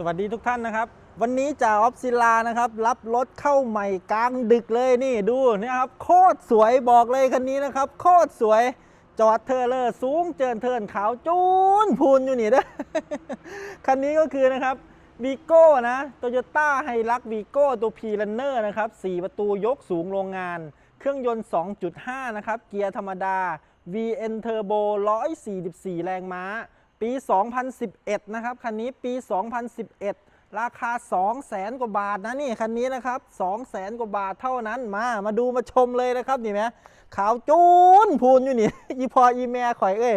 สวัสดีทุกท่านนะครับ วันนี้จ่าออฟซิลานะครับ รับรถเข้าใหม่กลางดึกเลยนี่ดูเนี่ยครับโคตรสวยบอกเลยคันนี้นะครับ โคตรสวยจอดเทอร์เลอร์สูงเจินเทินขาวจูนพูนอยู่นี่เด้อคันนี้ก็คือนะครับวีโก้นะโตโยต้าไฮรักวีโก้ตัวพีลันเนอร์นะครับ 4 ประตูยกสูงโรงงาน เครื่องยนต์ 2.5 นะครับ เกียร์ธรรมดา VN Turbo 144 แรงม้า ปี 2011 นะครับ คันนี้ปี 2011 ราคา 2 0 0 0 0 0 กว่าบาทนะนี่คันนี้นะครับ 2 0 0 0 0 0 กว่าบาทเท่านั้นมา มาดูมาชมเลยนะครับนี่ไหมขาวจูนพูนอยู่นี่อีพออีแม่ข่อยเอ้ย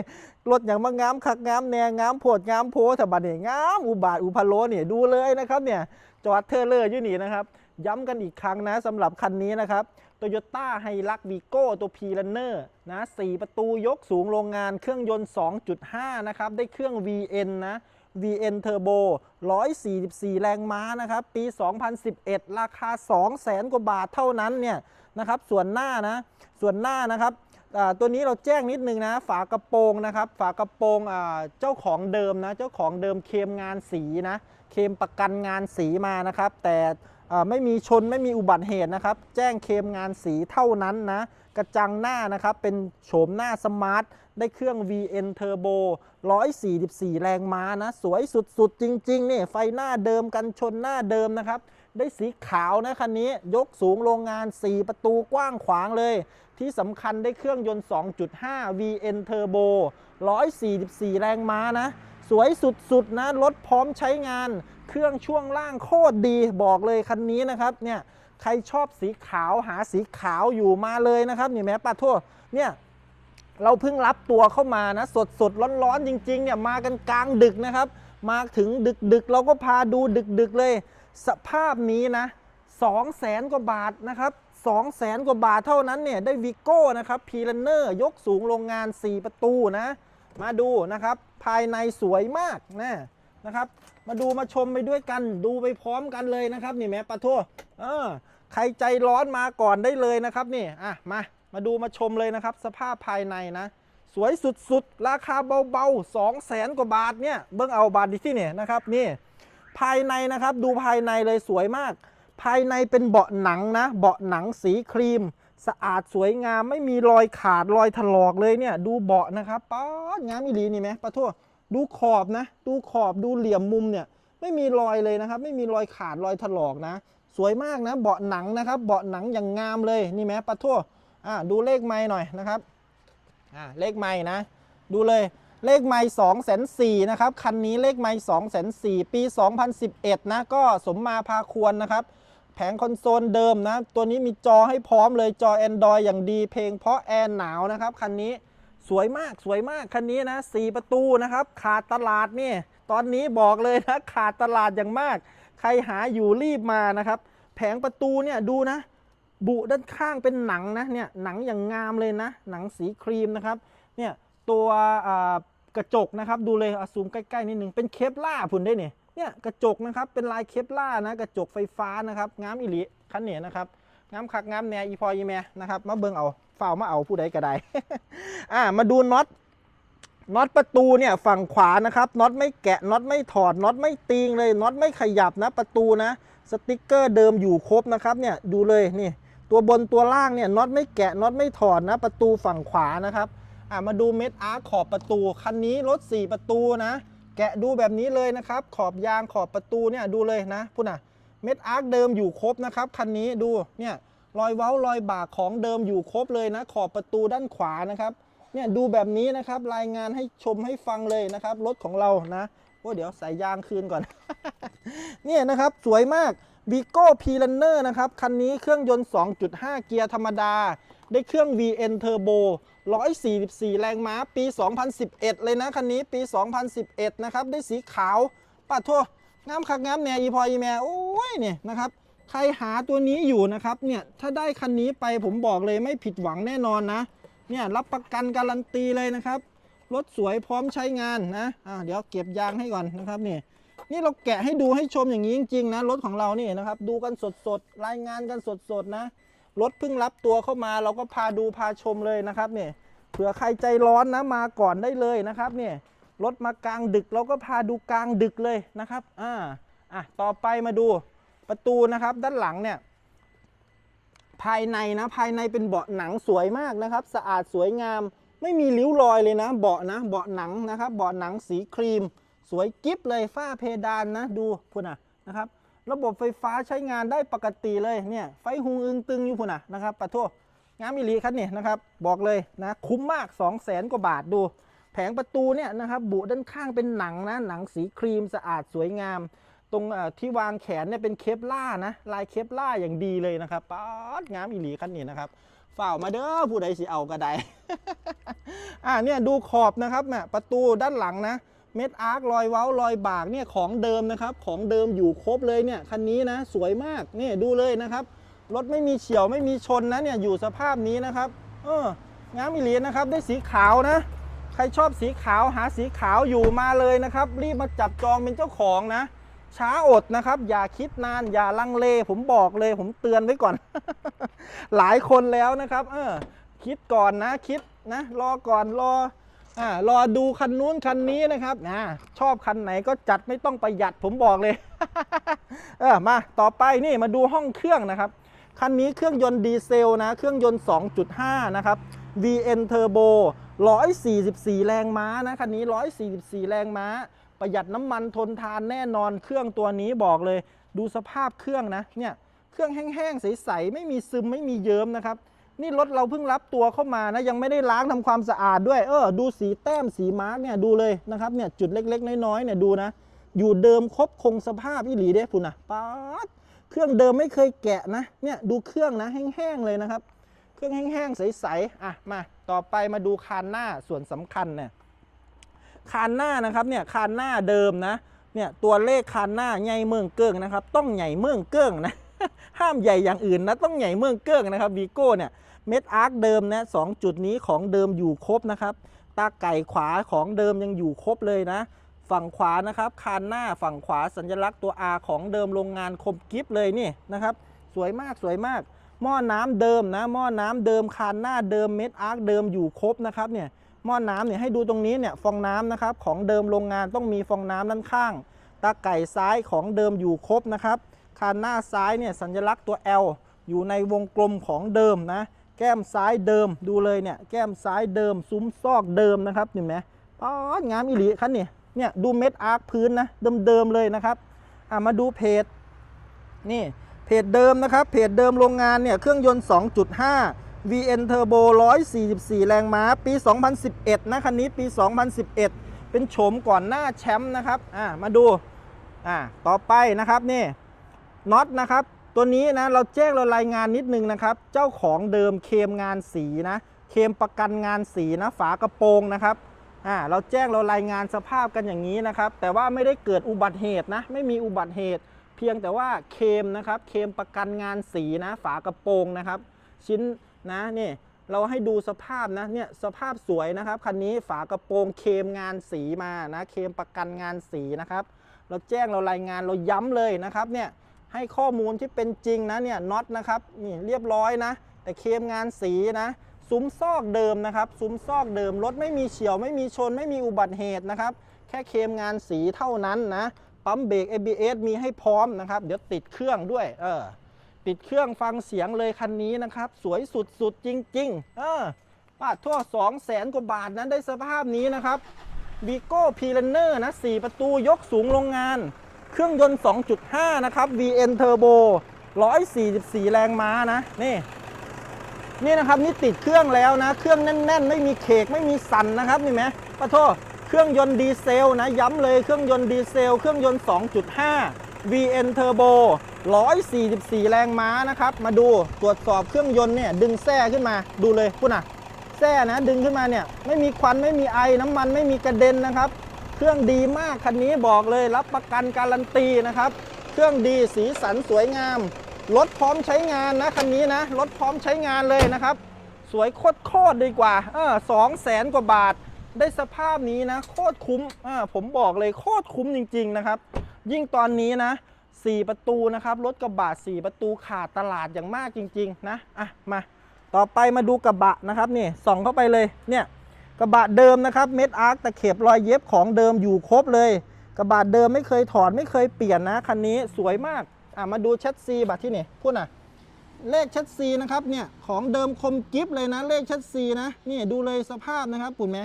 รถอย่างมางามคักงามแนงงามโพดงามโพถ้าบัดเนี่ยงามอุบาทอุพาโลเนี่ยดูเลยนะครับเนี่ยจอดเทอร์เลอร์อยู่นี่นะครับ ย้ำกันอีกครั้งนะสำหรับคันนี้นะครับ Toyota h i l u x v i g o ตัว p r u n n e r นะ4ประตูยกสูงโรงงานเครื่องยนต์ 2.5 นะครับ ได้เครื่อง VN นะ VN Turbo 144 แรงม้านะครับ ปี 2011 ราคา 200,000 กว่าบาทเท่านั้นเนี่ยนะครับ ส่วนหน้านะ ส่วนหน้านะครับตัวนี้เราแจ้งนิดนึงนะ ฝากระโปรงนะครับ ฝากระโปรงเจ้าของเดิมนะ เจ้าของเดิมเคลมงานสีนะ เคลมประกันงานสีมานะครับ แต่ ไม่มีชนไม่มีอุบัติเหตุนะครับ แจ้งเคมงานสีเท่านั้นนะ กระจังหน้านะครับ เป็นโฉมหน้าสมาร์ท ได้เครื่อง VN Turbo 144 แรงม้านะ สวยสุดๆ จริงๆนี่ไฟหน้าเดิมกันชนหน้าเดิมนะครับ ได้สีขาวนะคันนี้ยกสูงโรงงาน 4 ประตูกว้างขวางเลย ที่สำคัญได้เครื่องยนต์ 2.5 VN Turbo 144 แรงม้านะ สวยสุดๆนะรถพร้อมใช้งาน เครื่องช่วงล่างโคตรดีบอกเลยคันนี้นะครับเนี่ยใครชอบสีขาวหาสีขาวอยู่มาเลยนะครับนี่แม้ปะโทษเนี่ยเราเพิ่งรับตัวเข้ามานะสดสดร้อนร้อนๆจริงๆเนี่ยมากันกลางดึกนะครับ มาถึงดึกดึกๆเราก็พาดูดึกดึกๆเลย สภาพนี้นะ2 0 0แสนกว่าบาทนะครับ2 0 0แสนกว่าบาทเท่านั้นเนี่ยได้วิโก้นะครับพีลันเนอร์ยกสูงโรงงาน 4 ประตูนะ มาดูนะครับ ภายในสวยมากนะ นะครับ มาดูมาชมไปด้วยกัน ดูไปพร้อมกันเลยนะครับ นี่แม่ปะโทเออใครใจร้อนมาก่อนได้เลยนะครับนี่อะมามาดูมาชมเลยนะครับ สภาพภายในนะ สวยสุดๆ ราคาเบาๆ2 0 0แสนกว่าบาทเนี่ยเบิ้งเอาบาทดิที่เนี่ยนะครับนี่ภายในนะครับดูภายในเลยสวยมาก ภายในเป็นเบาะหนังนะ เบาะหนังสีครีม สะอาดสวยงามไม่มีรอยขาดรอยถลอกเลยเนี่ย ดูเบาะนะครับป๊าดงามอีหลีนี่ไหมปะทั่ว ดูขอบนะ ดูขอบดูเหลี่ยมมุมเนี่ย ไม่มีรอยเลยนะครับ ไม่มีรอยขาดรอยถลอกนะ สวยมากนะ เบาะหนังนะครับ เบาะหนังอย่างงามเลยนี่ไหมปะทั่วอ่าดูเลขไม้หน่อยนะครับอ่าเลขไม้นะ ดูเลยเลขไม้2องแสนสี่นะครับ คันนี้เลขไม้2องแสนสี่ปี 2011 นะ ก็สมมาพาควรนะครับ แผงคอนโซลเดิมนะ ตัวนี้มีจอให้พร้อมเลยจอ Android อย่างดีเพลงเพราะแอร์หนาวนะครับ คันนี้ สวยมากสวยมากคันนี้นะสี่ประตูนะครับ ขาดตลาดนี่ตอนนี้บอกเลยนะขาดตลาดอย่างมาก ใครหาอยู่รีบมานะครับ แผงประตูเนี่ยดูนะ บุด้านข้างเป็นหนังนะเนี่ยหนังอย่างงามเลยนะ หนังสีครีมนะครับเนี่ยตัวกระจกนะครับดูเลยอซูมใกล้ๆนิดนึงเป็นเคปล่าพุ่นได้เนี่ยเนี่ยกระจกนะครับเป็นลายเคปล่านะกระจกไฟฟ้านะครับงามอิลิคันเนี้นะครับ งามคักงามแน่อีพออีแม่นะครับมาเบิ่งเอาเฝ้ามาเอาผู้ใดก็ได้อ่ามาดูน็อตน็อตประตูเนี่ยฝั่งขวานะครับน็อตไม่แกะน็อตไม่ถอดน็อตไม่ตีงเลยน็อตไม่ขยับนะประตูนะ สติกเกอร์เดิมอยู่ครบนะครับเนี่ยดูเลยนี่ตัวบนตัวล่างเนี่ยน็อตไม่แกะน็อตไม่ถอดนะ ประตูฝั่งขวานะครับอ่ามาดูเม็ดอาร์ขอบประตูคันนี้รถ 4 ประตูนะ แกะดูแบบนี้เลยนะครับ ขอบยางขอบประตูเนี่ยดูเลยนะพูดนะ เม็ดอาร์คเดิมอยู่ครบนะครับคันนี้ดูเนี่ยรอยเว้ารอยบากของเดิมอยู่ครบเลยนะขอบประตูด้านขวานะครับเนี่ยดูแบบนี้นะครับรายงานให้ชมให้ฟังเลยนะครับรถของเรานะโอ้เดี๋ยวใส่ยางคืนก่อน เนี่ยนะครับสวยมาก v i g o p r u n n e r นอนะครับ คันนี้เครื่องยนต์ 2.5 เกียร์ธรรมดา ได้เครื่อง VN Turbo 144 แรงม้า ปี 2011 เลยนะ คันนี้ปี 2011 นะครับ ได้สีขาวปัดทั่ว งามคักงามแหน่อีพออีแม่โอ้ยเนี่ยนะครับใครหาตัวนี้อยู่นะครับเนี่ยถ้าได้คันนี้ไปผมบอกเลยไม่ผิดหวังแน่นอนนะเนี่ยรับประกันการันตีเลยนะครับรถสวยพร้อมใช้งานนะอ่าเดี๋ยวเก็บยางให้ก่อนนะครับนี่นี่เราแกะให้ดูให้ชมอย่างนี้จริงๆนะรถของเรานี่นะครับดูกันสดๆรายงานกันสดๆนะรถเพิ่งรับตัวเข้ามาเราก็พาดูพาชมเลยนะครับเนี่ยเผื่อใครใจร้อนนะมาก่อนได้เลยนะครับเนี่ย รถมากลางดึกเราก็พาดูกลางดึกเลยนะครับอ่าอะต่อไปมาดูประตูนะครับด้านหลังเนี่ยภายในนะภายในเป็นเบาะหนังสวยมากนะครับ สะอาดสวยงามไม่มีริ้วรอยเลยนะ เบาะนะเบาะหนังนะครับเบาะหนังสีครีม สวยกิ๊บเลยฝ้าเพดานนะดูพุ่นอะนะครับ ระบบไฟฟ้าใช้งานได้ปกติเลยเนี่ยไฟหุงอึงตึงอยู่พุ่นอะนะครับปะโทงามอิลีครับเนี่ยนะครับ บอกเลยนะคุ้มมาก 2 0 0แสนกว่าบาทดู แผงประตูเนี่ยนะครับบุด้านข้างเป็นหนังนะหนังสีครีมสะอาดสวยงาม ตรงที่วางแขนเนี่ยเป็นเคปล่านะลายเคปล่าอย่างดีเลยนะครับป๊าดงามอีหลีคันนี้นะครับฝ่ามาเด้อผู้ใดสิเอาก็ได้อ่าเนี่ยดูขอบนะครับแม่ประตูด้านหลังนะเม็ดอาร์ครอยเว้ารอยบากเนี่ยของเดิมนะครับของเดิมอยู่ครบเลยเนี่ยคันนี้นะสวยมากนี่ดูเลยนะครับรถไม่มีเฉียวไม่มีชนนะเนี่ยอยู่สภาพนี้นะครับเอองามอีหลีนะครับได้สีขาวนะ ใครชอบสีขาวหาสีขาวอยู่มาเลยนะครับ รีบมาจับจองเป็นเจ้าของนะ ช้าอดนะครับ อย่าคิดนานอย่าลังเล ผมบอกเลย ผมเตือนไว้ก่อน หลายคนแล้วนะครับ เออ คิดก่อนนะคิดนะรอก่อนรออ่ารอดูคันนู้นคันนี้นะครับนะชอบคันไหนก็จัดไม่ต้องประหยัดผมบอกเลย เออมาต่อไปนี่มาดูห้องเครื่องนะครับ คันนี้เครื่องยนต์ดีเซลนะ เครื่องยนต์ 2.5 นะครับ VN Turbo 144 แรงม้านะคันนี้ 144 แรงม้า ประหยัดน้ำมันทนทานแน่นอนเครื่องตัวนี้บอกเลย ดูสภาพเครื่องนะเนี่ยเครื่องแห้งๆใสๆไม่มีซึมไม่มีเยิ้มนะครับ นี่รถเราเพิ่งรับตัวเข้ามานะยังไม่ได้ล้างทำความสะอาดด้วย เออดูสีแต้มสีมาร์กเนี่ยดูเลยนะครับเนี่ยจุดเล็กๆ น้อยๆเนี่ยดูนะ อยู่เดิมครบคงสภาพอีหลีเด้คุณนะป๊าดเครื่องเดิมไม่เคยแกะนะเนี่ยดูเครื่องนะแห้งๆเลยนะครับ เครื่องแห้งๆใสๆอะมา ต่อไปมาดูคานหน้าส่วนสำคัญเนี่ยคานหน้านะครับเนี่ยคานหน้าเดิมนะเนี่ยตัวเลขคานหน้าใหญ่เมืองเกิ้งนะครับ ต้องใหญ่เมืองเกิ้งนะห้ามใหญ่อย่างอื่นนะต้องใหญ่เมืองเกิ้งนะครับวีโก้เนี่ยเม็ดอาร์คเดิมนะสองจุดนี้ของเดิมอยู่ครบนะครับตาไก่ขวาของเดิมยังอยู่ครบเลยนะ ฝั่งขวานะครับคานหน้าฝั่งขวาสัญลักษณ์ตัว R ของเดิมโรงงานคมกิฟเลยนี่นะครับ สวยมากสวยมาก หม้อน้ำเดิมนะหม้อน้ำเดิมคานหน้าเดิมเม็ดอาร์คเดิมอยู่ครบนะครับเนี่ยหม้อน้ำเนี่ยให้ดูตรงนี้เนี่ยฟองน้ำนะครับของเดิมโรงงานต้องมีฟองน้ำด้านข้างตาไก่ซ้ายของเดิมอยู่ครบนะครับคานหน้าซ้ายเนี่ยสัญลักษณ์ตัว L อยู่ในวงกลมของเดิมนะแก้มซ้ายเดิมดูเลยเนี่ยแก้มซ้ายเดิมซุ้มซอกเดิมนะครับเห็นไหมป๊อดงามอิหลีคันนี่เนี่ยดูเม็ดอาร์คพื้นนะเดิมๆเลยนะครับอะมาดูเพจนี่ จเดิมนะครับเพจเดิมโรงงานเนี่ยเครื่องยนต์ 2.5 VN Turbo 144 แรงม้า ปี 2011 นะคันนี้ปี 2011 เป็นโฉมก่อนหน้าแชมป์นะครับอ่ามาดูอ่าต่อไปนะครับนี่น็อตนะครับตัวนี้นะเราแจ้งเรารายงานนิดนึงนะครับ เจ้าของเดิมเคลมงานสีนะเคลมประกันงานสีนะฝากระโปรงนะครับอ่าเราแจ้งเรารายงานสภาพกันอย่างนี้นะครับ แต่ว่าไม่ได้เกิดอุบัติเหตุนะไม่มีอุบัติเหตุ พียงแต่ว่าเคมนะครับเคมประกันงานสีนะฝากระโปรงนะครับ ชิ้นนะนี่เราให้ดูสภาพนะเนี่ยสภาพสวยนะครับคันนี้ฝากระโปรงเคมงานสีมานะเคมประกันงานสีนะครับ เราแจ้งเรารายงานเราย้ำเลยนะครับเนี่ยให้ข้อมูลที่เป็นจริงนะเนี่ยน็อตนะครับนี่เรียบร้อยนะ แต่เคมงานสีนะซุ้มซอกเดิมนะครับ ซุ้มซอกเดิมรถไม่มีเฉียวไม่มีชนไม่มีอุบัติเหตุนะครับ แค่เคมงานสีเท่านั้นนะ ปั๊มเบรก ABS มีให้พร้อมนะครับ เดี๋ยวติดเครื่องด้วย เออ ติดเครื่องฟังเสียงเลยคันนี้นะครับ สวยสุดๆจริง ๆ เออปาดทั่ว2 0 0แสนกว่าบาทนั้นได้สภาพนี้นะครับวีโก้พีเ n นเนอร์นะ 4 ประตูยกสูงโรงงาน เครื่องยนต์ 2.5 นะครับ VN Turbo 144 แรงม้านะ นี่ นี่นะครับ นี่ติดเครื่องแล้วนะ เครื่องแน่น ๆ ไม่มีเคกไม่มีสั่นนะครับ นี่ไหมปะโทษ เครื่องยนต์ดีเซลนะย้ำเลยเครื่องยนต์ดีเซล เครื่องยนต์ 2.5 VN Turbo 144 แรงม้านะครับ มาดูตรวจสอบเครื่องยนต์เนี่ยดึงแส้ขึ้นมาดูเลยพูดนะแส้นะดึงขึ้นมาเนี่ยไม่มีควันไม่มีไอน้ำมันไม่มีกระเด็นนะครับ เครื่องดีมากคันนี้บอกเลยรับประกันการันตีนะครับ เครื่องดีสีสันสวยงามรถพร้อมใช้งานนะคันนี้นะรถพร้อมใช้งานเลยนะครับ สวยโคตรโคตรดีกว่าเออสองแสนกว่าบาท ได้สภาพนี้นะโคตรคุ้มอ่าผมบอกเลยโคตรคุ้มจริง ๆ นะครับ ยิ่งตอนนี้นะ4ประตูนะครับรถกระบะ4ประตูขาดตลาดอย่างมากจริง ๆ นะอะมาต่อไปมาดูกระบะนะครับนี่ส่องเข้าไปเลยเนี่ยกระบะเดิมนะครับเม็ดอาร์คตะเข็บรอยเย็บของเดิมอยู่ครบเลย กระบะเดิมไม่เคยถอดไม่เคยเปลี่ยนนะคันนี้สวยมากอะมาดูแชทซีบัตรที่นี่พูดนะเลขแชทซีนะครับเนี่ยของเดิมคมกิฟเลยนะเลขแชทซีนะนี่ดูเลยสภาพนะครับปุ่นไหม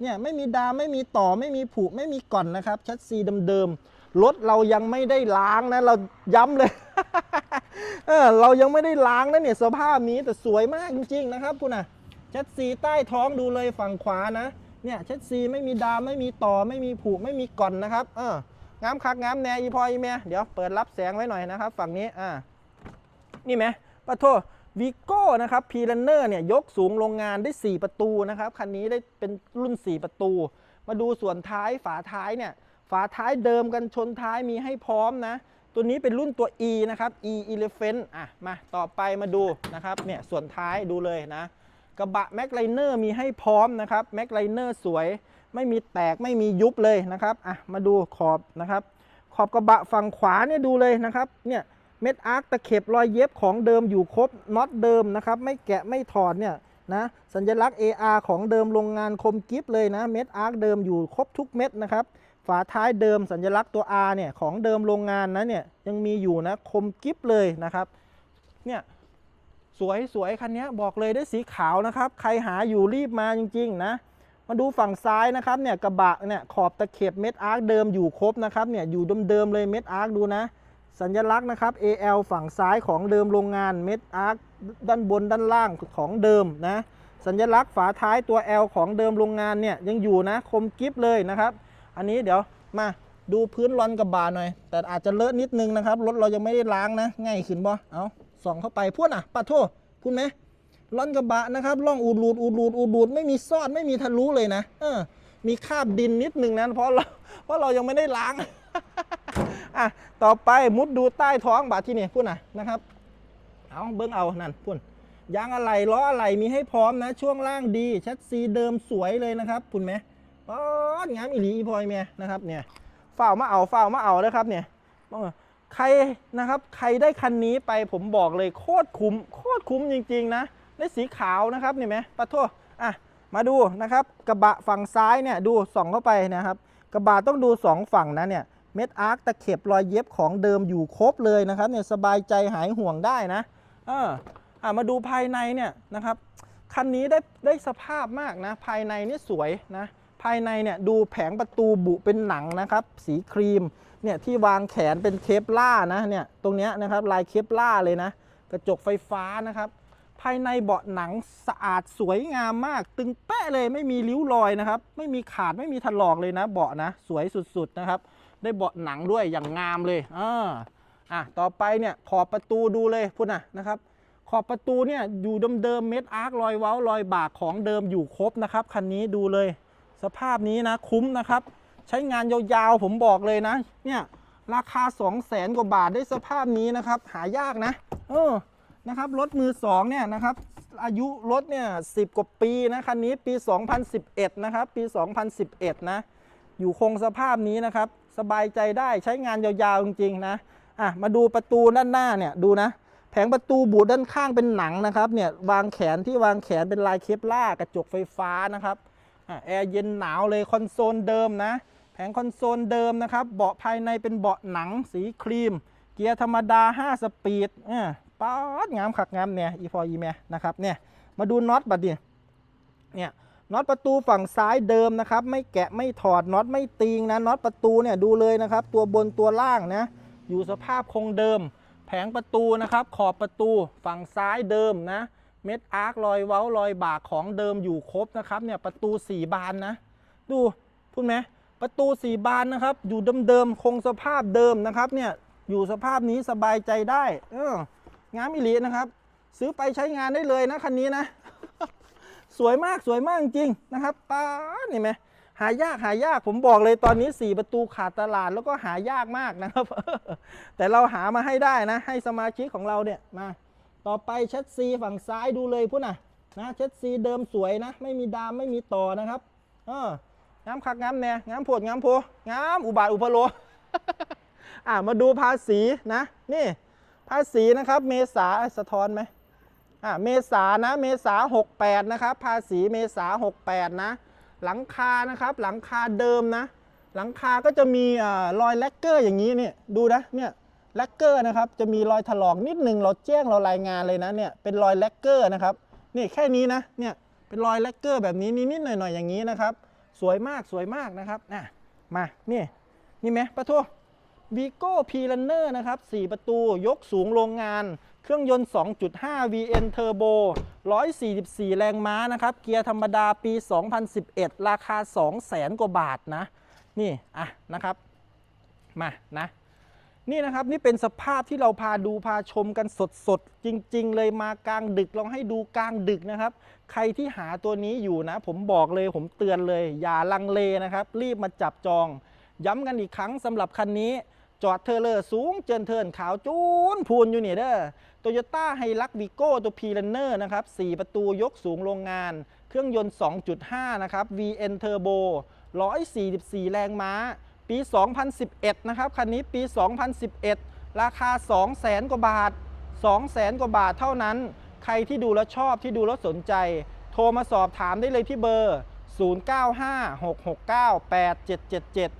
เนี่ยไม่มีดามไม่มีต่อไม่มีผุไม่มีก่อนนะครับแชทซีเดิมๆรถเรายังไม่ได้ล้างนะเราย้ำเลยเออเรายังไม่ได้ล้างนะเนี่ยสภาพนี้แต่สวยมากจริงๆนะครับคุณน่ะแชทซีใต้ท้องดูเลยฝั่งขวานะเนี่ยแชทซีไม่มีดามไม่มีต่อไม่มีผุไม่มีก่อนนะครับเอองามคักงามแนอีพออีเมียเดี๋ยวเปิดรับแสงไว้หน่อยนะครับ ฝั่งนี้อ่านี่ไหมปะโท วีโก้นะครับพีลันเนอร์เนี่ยยกสูงโรงงานได้ 4 ประตูนะครับคันนี้ได้เป็นรุ่น 4 ประตู มาดูส่วนท้ายฝาท้ายเนี่ยฝาท้ายเดิมกันชนท้ายมีให้พร้อมนะ ตัวนี้เป็นรุ่นตัว E นะครับ E Elephant อะมาต่อไปมาดูนะครับเนี่ยส่วนท้ายดูเลยนะ กระบะแม็กไลเนอร์มีให้พร้อมนะครับแม็กไลเนอร์สวย ไม่มีแตกไม่มียุบเลยนะครับอะมาดูขอบนะครับ ขอบกระบะฝั่งขวาเนี่ยดูเลยนะครับเนี่ย เม็ดอาร์คตะเข็บรอยเย็บของเดิมอยู่ครบน็อตเดิมนะครับ ไม่แกะไม่ถอดเนี่ยนะสัญลักษณ์ AR ของเดิมโรงงานคมกิฟเลยนะเม็ดอาร์คเดิมอยู่ครบทุกเม็ดนะครับฝาท้ายเดิมสัญลักษณ์ตัว R เนี่ยของเดิมโรงงานนะเนี่ยยังมีอยู่นะคมกิฟเลยนะครับเนี่ยสวยสวยคันนี้บอกเลยได้สีขาวนะครับ ใครหาอยู่รีบมาจริง ๆ นะมาดูฝั่งซ้ายนะครับเนี่ยกระบะเนี่ยขอบตะเข็บเม็ดอาร์คเดิมอยู่ครบนะครับเนี่ยอยู่เดิมๆเลยเม็ดอาร์คดูนะ สัญลักษณ์นะครับ AL ฝั่งซ้ายของเดิมโรงงานเม็ดอาร์คด้านบนด้านล่างของเดิมนะสัญลักษณ์ฝาท้ายตัว L ของเดิมโรงงานเนี่ยยังอยู่นะคมกิฟเลยนะครับ อันนี้เดี๋ยวมาดูพื้นรอนกระบะหน่อย แต่อาจจะเลอะนิดนึงนะครับรถเรายังไม่ได้ล้างนะ ง่ายขึ้นบ่เอาส่องเข้าไปพูดอะปะโทษพูดไหมรอนกระบะนะครับร่องอูดรูดอูดรูดอูดรูดไม่มีซอดไม่มีทะลุเลยนะเออมีคาบดินนิดนึงนะเพราะเราเพราะเรายังไม่ได้ล้าง อะต่อไปมุดดูใต้ท้องบาทที่นี่พูดนะนะครับเอาเบิ้งเอานั่นพูดยางอะไรล้ออะไรมีให้พร้อมนะ ช่วงล่างดีแชสซีเดิมสวยเลยนะครับคุณไหมป๊อดงามอีหลีอีพลอยเมียนะครับเนี่ยฝ้ามาเอาฝ้ามาเอานะครับเนี่ยใครนะครับใครได้คันนี้ไปผมบอกเลยโคตรคุ้มโคตรคุ้มจริงๆนะได้สีขาวนะครับนี่ไหมปะโทษอะมาดูนะครับกระบะฝั่งซ้ายเนี่ยดูส่องเข้าไปนะครับ กระบะต้องดูสองฝั่งนะเนี่ย เม็ดอาร์คตะเข็บรอยเย็บของเดิมอยู่ครบเลยนะครับเนี่ยสบายใจหายห่วงได้นะเอออะมาดูภายในเนี่ยนะครับคันนี้ได้ได้สภาพมากนะ ภายในนี่สวยนะภายในเนี่ยดูแผงประตูบุเป็นหนังนะครับ สีครีมเนี่ยที่วางแขนเป็นเคปล่านะเนี่ยตรงเนี้ยนะครับลายเคปล่าเลยนะ กระจกไฟฟ้านะครับ ภายในเบาะหนังสะอาดสวยงามมาก ตึงแปะเลยไม่มีริ้วรอยนะครับ ไม่มีขาดไม่มีถลอกเลยนะ เบาะนะสวยสุดๆนะครับ ได้เบาะหนังด้วยอย่างงามเลยอ่าอะต่อไปเนี่ยขอบประตูดูเลยพุ่นนะนะครับ ขอบประตูเนี่ยอยู่เดิมๆเม็ดอาร์ครอยเว้ารอยบากของเดิมอยู่ครบนะครับคันนี้ดูเลย สภาพนี้นะคุ้มนะครับ ใช้งานยาวๆผมบอกเลยนะ เนี่ยราคา 2 0 0แสนกว่าบาทได้สภาพนี้นะครับ หายากนะ เออนะครับรถมือสองเนี่ยนะครับ อายุรถเนี่ยสิกว่าปีนะคันนี้ปี 2011 นะครับ ปี 2011 นะ อยู่คงสภาพนี้นะครับ สบายใจได้ใช้งานยาวๆจริงๆนะอะมาดูประตูด้านหน้าเนี่ยดูนะ แผงประตูบูดด้านข้างเป็นหนังนะครับเนี่ยวางแขนที่วางแขนเป็นลายเคปล่ากระจกไฟฟ้านะครับอะแอร์เย็นหนาวเลยคอนโซลเดิมนะ แผงคอนโซลเดิมนะครับ เบาะภายในเป็นเบาะหนังสีครีม เกียร์ธรรมดา 5 สปีดอ่าป๊าดงามขักงามเนี่ยอีพออีเมนะครับเนี่ยมาดูน็อตบัดดิเนี่ย น็อตประตูฝั่งซ้ายเดิมนะครับ ไม่แกะไม่ถอดน็อตไม่ตีงนะน็อตประตูเนี่ยดูเลยนะครับ ตัวบนตัวล่างนะอยู่สภาพคงเดิม แผงประตูนะครับ ขอบประตูฝั่งซ้ายเดิมนะเม็ดอาร์ครอยเว้ารอยบากของเดิมอยู่ครบนะครับเนี่ยประตู 4 บานนะ ดูพูดไหมประตู 4 บานนะครับ อยู่เดิมๆคงสภาพเดิมนะครับเนี่ยอยู่สภาพนี้สบายใจได้ เอองามอิลีนะครับ ซื้อไปใช้งานได้เลยนะคันนี้นะ สวยมากสวยมากจริงนะครับป้านี่ไหมหายากหายากผมบอกเลยตอนนี้ 4 ประตูขาดตลาดแล้วก็หายากมากนะครับ แต่เราหามาให้ได้นะ ให้สมาชิกของเราเนี่ยมา ต่อไปแชทซีฝั่งซ้ายดูเลยพุ่นน่ะนะแชทซีเดิมสวยนะ ไม่มีดามไม่มีต่อนะครับเอองามคักงามแน่งามโพดงามโพงามอุบาทอุพโลอะมาดูภาษีนะ นี่ ภาษีนะครับ เมษาสะท้อนไหม เมษานะเมษา68 นะครับ ภาษีเมษา68 นะ หลังคานะครับหลังคาเดิมนะ หลังคาก็จะมีอารอยแลกเกอร์อย่างนี้เนี่ยดูนะเนี่ยแลกเกอร์นะครับจะมีรอยถลอกนิดนึงเราแจ้งเรารายงานเลยนะเนี่ยเป็นรอยแลกเกอร์นะครับนี่แค่นี้นะเนี่ยเป็นรอยแลกเกอร์แบบนี้นิดๆหน่อยๆอย่างนี้นะครับ สวยมากสวยมากนะครับน่ะมานี่นี่ไหมปะโทวีโก้พีลันเนอร์นะครับ4ประตูยกสูงโรงงาน ครื่องยนต์ 2.5 VN Turbo 144 แรงม้านะครับ เกียร์ธรรมดาปี 2011 ราคา 200,000 กว่าบาทนะ นี่ อะ นะครับ มา นะ นี่นะครับ นี่เป็นสภาพที่เราพาดูพาชมกันสดๆ จริง ๆ เลยมากลางดึก ลองให้ดูกลางดึกนะครับ ใครที่หาตัวนี้อยู่นะ ผมบอกเลย ผมเตือนเลย อย่าลังเลนะครับ รีบมาจับจอง ย้ำกันอีกครั้งสำหรับคันนี้ จอดเทเลอร์สูงเจินเทินขาวจูนพูนอยู่นี่เด้อโตโยต้าไฮลักวิโก้ตัวพีลันเนอร์นะครับ4ประตูยกสูงโรงงาน เครื่องยนต์ 2.5 นะครับ VN Turbo 144 แรงม้า ปี 2011 นะครับ คันนี้ปี 2011 ราคา 200,000 กว่าบาท 200,000 กว่าบาทเท่านั้น ใครที่ดูแล้วชอบที่ดูแล้วสนใจ โทรมาสอบถามได้เลยที่เบอร์ 0956698777